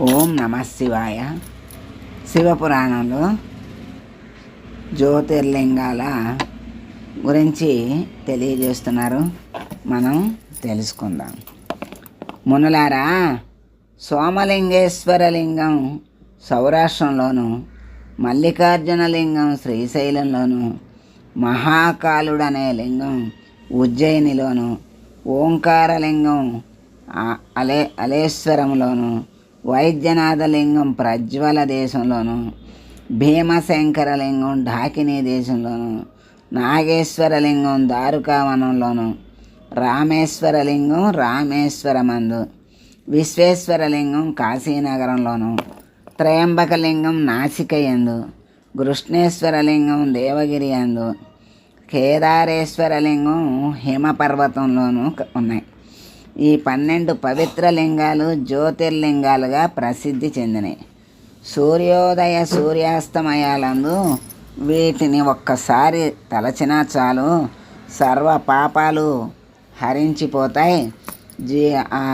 ఓం నమ శివాయ. శివపురాణంలో జ్యోతిర్లింగాల గురించి తెలియజేస్తున్నారు. మనం తెలుసుకుందాం. మునులారా సోమలింగేశ్వర లింగం సౌరాష్ట్రంలోను మల్లికార్జున లింగం శ్రీశైలంలోను మహాకాలుడనే లింగం ఉజ్జయినిలోను ఓంకారలింగం అలే అలేశ్వరంలోను వైద్యనాథలింగం ప్రజ్వల దేశంలోను భీమశంకరలింగం ఢాకినీ దేశంలోను నాగేశ్వరలింగం దారుకావనంలోను రామేశ్వరలింగం రామేశ్వరమందు విశ్వేశ్వరలింగం కాశీనగరంలోను త్రయంబకలింగం నాసికయందు కృష్ణేశ్వరలింగం దేవగిరి అందు కేదారేశ్వరలింగం హిమపర్వతంలోనూ ఉన్నాయి. ఈ పన్నెండు పవిత్ర లింగాలు జ్యోతిర్లింగాలుగా ప్రసిద్ధి చెందినాయి. సూర్యోదయ సూర్యాస్తమయాలందు వీటిని ఒక్కసారి తలచినా చాలు సర్వ పాపాలు హరించిపోతాయి. జీ ఆ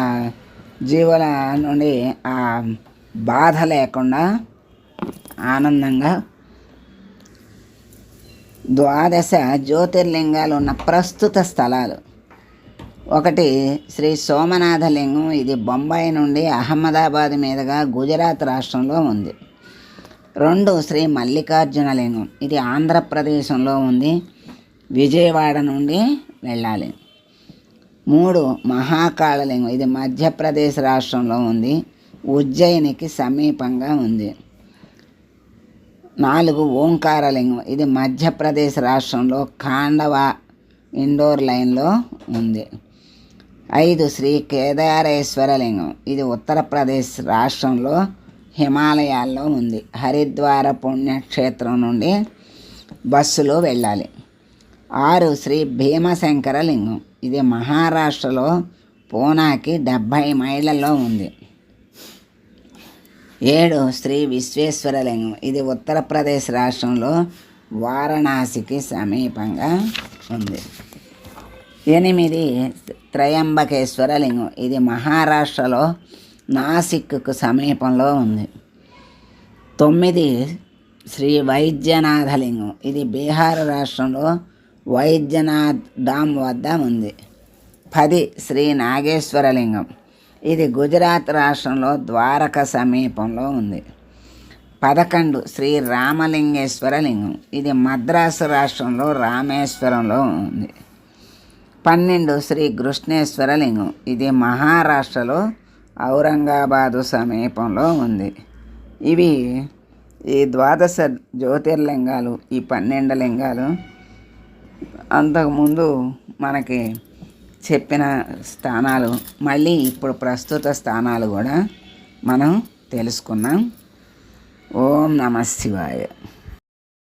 జీవుల నుండి ఆ బాధ లేకుండా ఆనందంగా ద్వాదశ జ్యోతిర్లింగాలు ఉన్న ప్రస్తుత స్థలాలు ఒకటి శ్రీ సోమనాథలింగం. ఇది బొంబాయి నుండి అహ్మదాబాద్ మీదుగా గుజరాత్ రాష్ట్రంలో ఉంది. రెండు శ్రీ మల్లికార్జున లింగం ఇది ఆంధ్రప్రదేశంలో ఉంది. విజయవాడ నుండి వెళ్ళాలి. మూడు మహాకాళలింగం. ఇది మధ్యప్రదేశ్ రాష్ట్రంలో ఉంది. ఉజ్జయినికి సమీపంగా ఉంది. నాలుగు ఓంకారలింగం. ఇది మధ్యప్రదేశ్ రాష్ట్రంలో ఖాండవ ఇండోర్ లైన్లో ఉంది. ఐదు శ్రీ కేదారేశ్వర లింగం ఇది ఉత్తరప్రదేశ్ రాష్ట్రంలో హిమాలయాల్లో ఉంది. హరిద్వార పుణ్యక్షేత్రం నుండి బస్సులో వెళ్ళాలి. ఆరు శ్రీ భీమశంకర లింగం ఇది మహారాష్ట్రలో పూనాకి డెబ్భై మైళ్ళలో ఉంది. ఏడు శ్రీ విశ్వేశ్వరలింగం. ఇది ఉత్తరప్రదేశ్ రాష్ట్రంలో వారణాసికి సమీపంగా ఉంది. ఎనిమిది త్రయంబకేశ్వర లింగం. ఇది మహారాష్ట్రలో నాసిక్కు సమీపంలో ఉంది. తొమ్మిది శ్రీ వైద్యనాథ లింగం. ఇది బీహార్ రాష్ట్రంలో వైద్యనాథ్ డామ్ వద్ద ఉంది. పది శ్రీ నాగేశ్వరలింగం ఇది గుజరాత్ రాష్ట్రంలో ద్వారక సమీపంలో ఉంది. పదకొండు శ్రీ రామలింగేశ్వర లింగం. ఇది మద్రాసు రాష్ట్రంలో రామేశ్వరంలో ఉంది. పన్నెండు శ్రీ కృష్ణేశ్వర లింగం. ఇది మహారాష్ట్రలో ఔరంగాబాదు సమీపంలో ఉంది. ఇవి ఈ ద్వాదశ జ్యోతిర్లింగాలు ఈ పన్నెండు లింగాలు అంతకుముందు మనకి చెప్పిన స్థానాలు మళ్ళీ ఇప్పుడు ప్రస్తుత స్థానాలు కూడా మనం తెలుసుకున్నాం. ఓం నమ శివాయ.